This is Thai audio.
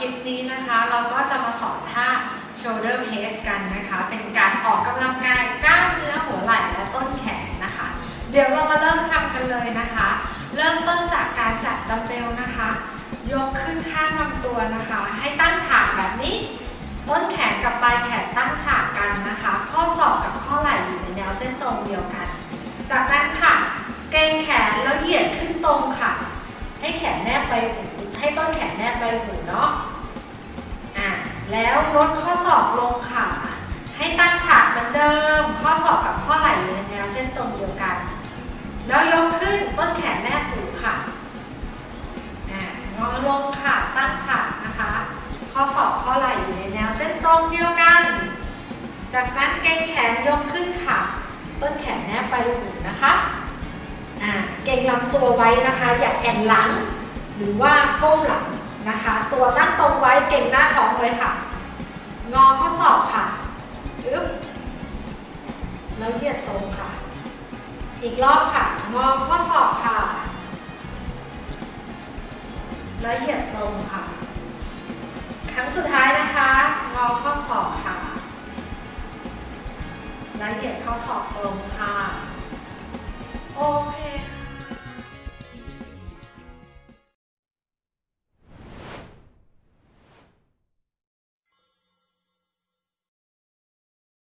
คลิปนี้นะคะ เราก็จะมาสอนท่า shoulder press กันนะคะ เป็นการออกกำลังกายกล้ามเนื้อหัวไหล่และต้นแขนนะคะ เดี๋ยวเรามาเริ่มทำกันเลยนะคะ เริ่มต้นจากการจับดัมเบลนะคะ ยกขึ้นข้างลำตัวนะคะ ให้ตั้งฉากแบบนี้ ต้นแขนกับปลายแขนตั้งฉากกันนะคะ ข้อศอกกับข้อไหล่อยู่ในแนวเส้นตรงเดียวกัน จากนั้นค่ะ เกรงแขนแล้วเหยียดขึ้นตรงค่ะ ให้แขนแนบไปหูให้ แขนแนบหูเนาะอะแล้วลดข้อศอกลงค่ะ ให้ตั้งฉากเหมือนเดิม ข้อศอกกับข้อไหล่อยู่ในแนวเส้นตรงเดียวกัน แล้วยกขึ้นต้นแขนแนบหูค่ะอะงอลงค่ะตั้งฉากนะคะ ข้อศอกข้อไหล่อยู่ในแนวเส้นตรงเดียวกัน จากนั้นเกรงแขนยกขึ้นค่ะ ต้นแขนแนบไปหูนะคะอ่าเกรงลำตัวไว้นะคะ อย่าแอนหลัง หรือว่าก้มหลัง นะคะ ตัวตั้งตรงไว้เก่งหน้าท้องเลยค่ะ งอข้อศอกค่ะอึ๊บแล้วเหยียดตรงค่ะ อีกรอบค่ะ งอข้อศอกค่ะ แล้วเหยียดตรงค่ะ ครั้งสุดท้ายนะคะ งอข้อศอกค่ะ แล้วเหยียดข้อศอกตรงค่ะ โอเค